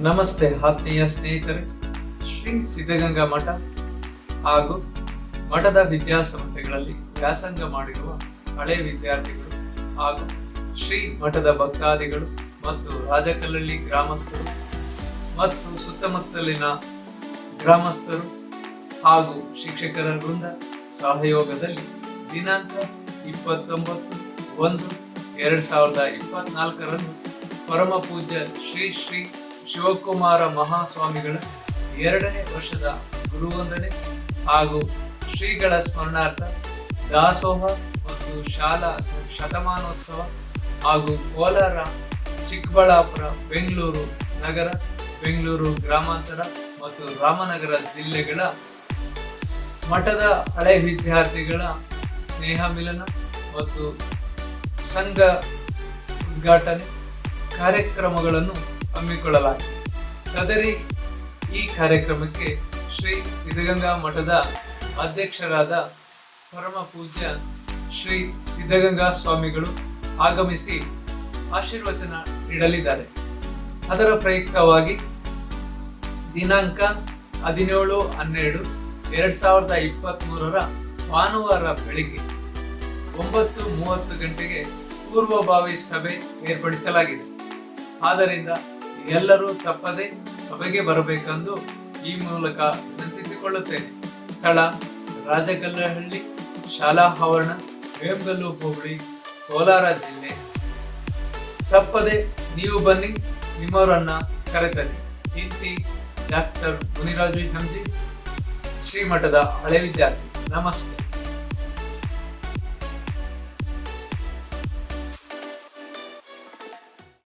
ನಮಸ್ತೆ ಆತ್ಮೀಯ ಸ್ನೇಹಿತರೆ, ಶ್ರೀ ಸಿದ್ಧಗಂಗಾ ಮಠ ಹಾಗೂ ಮಠದ ವಿದ್ಯಾಸಂಸ್ಥೆಗಳಲ್ಲಿ ವ್ಯಾಸಂಗ ಮಾಡಿರುವ ಹಳೆ ವಿದ್ಯಾರ್ಥಿಗಳು ಹಾಗೂ ಶ್ರೀ ಮಠದ ಭಕ್ತಾದಿಗಳು ಮತ್ತು ರಾಜಕಲ್ಲಳ್ಳಿ ಗ್ರಾಮಸ್ಥರು ಮತ್ತು ಸುತ್ತಮುತ್ತಲಿನ ಗ್ರಾಮಸ್ಥರು ಹಾಗೂ ಶಿಕ್ಷಕರ ವೃಂದ ಸಹಯೋಗದಲ್ಲಿ ದಿನಾಂಕ ಇಪ್ಪತ್ತೊಂಬತ್ತು ಒಂದು ಎರಡು ಸಾವಿರದ ಇಪ್ಪತ್ನಾಲ್ಕರಂದು ಪರಮ ಪೂಜ್ಯ ಶ್ರೀ ಶ್ರೀ ಶಿವಕುಮಾರ ಮಹಾಸ್ವಾಮಿಗಳ ಎರಡನೇ ವರ್ಷದ ಗುರುವಂದನೆ ಹಾಗೂ ಶ್ರೀಗಳ ಸ್ಮರಣಾರ್ಥ ದಾಸೋಹ ಮತ್ತು ಶಾಲಾ ಶತಮಾನೋತ್ಸವ ಹಾಗೂ ಕೋಲಾರ, ಚಿಕ್ಕಬಳ್ಳಾಪುರ, ಬೆಂಗಳೂರು ನಗರ, ಬೆಂಗಳೂರು ಗ್ರಾಮಾಂತರ ಮತ್ತು ರಾಮನಗರ ಜಿಲ್ಲೆಗಳ ಮಠದ ಹಳೆ ವಿದ್ಯಾರ್ಥಿಗಳ ಸ್ನೇಹ ಮಿಲನ ಮತ್ತು ಸಂಘ ಉದ್ಘಾಟನೆ ಕಾರ್ಯಕ್ರಮಗಳನ್ನು ಹಮ್ಮಿಕೊಳ್ಳಲಾಗಿದೆ ಸದರಿ ಈ ಕಾರ್ಯಕ್ರಮಕ್ಕೆ ಶ್ರೀ ಸಿದ್ಧಗಂಗಾ ಮಠದ ಅಧ್ಯಕ್ಷರಾದ ಪರಮ ಪೂಜ್ಯ ಶ್ರೀ ಸಿದ್ಧಗಂಗಾ ಸ್ವಾಮಿಗಳು ಆಗಮಿಸಿ ಆಶೀರ್ವಚನ ನೀಡಲಿದ್ದಾರೆ. ಅದರ ಪ್ರಯುಕ್ತವಾಗಿ ದಿನಾಂಕ ಹದಿನೇಳು, ಹನ್ನೆರಡು, ಎರಡ್ ಸಾವಿರದ ಇಪ್ಪತ್ತ್ ಮೂರರ ಭಾನುವಾರ ಬೆಳಿಗ್ಗೆ ಒಂಬತ್ತು ಮೂವತ್ತು ಗಂಟೆಗೆ ಪೂರ್ವಭಾವಿ ಸಭೆ ಏರ್ಪಡಿಸಲಾಗಿದೆ. ಆದ್ದರಿಂದ ಎಲ್ಲರೂ ತಪ್ಪದೆ ಸಭೆಗೆ ಬರಬೇಕೆಂದು ಈ ಮೂಲಕ ವಿನಂತಿಸಿಕೊಳ್ಳುತ್ತೇನೆ. ಸ್ಥಳ ರಾಜಗಲ್ಲಹಳ್ಳಿ ಶಾಲಾ ಆವರಣ ವೇಮಗಲ್ಲು ಹೋಬಳಿ, ಕೋಲಾರ ಜಿಲ್ಲೆ. ತಪ್ಪದೆ ನೀವು ಬನ್ನಿ, ನಿಮ್ಮವರನ್ನ ಕರೆತನ್ನಿ. ಇಂತಿ ಡಾಕ್ಟರ್ ಮುನಿರಾಜು ಹೆಮ್ಜಿ, ಶ್ರೀಮಠದ ಹಳೆ ವಿದ್ಯಾರ್ಥಿ. ನಮಸ್ತೆ.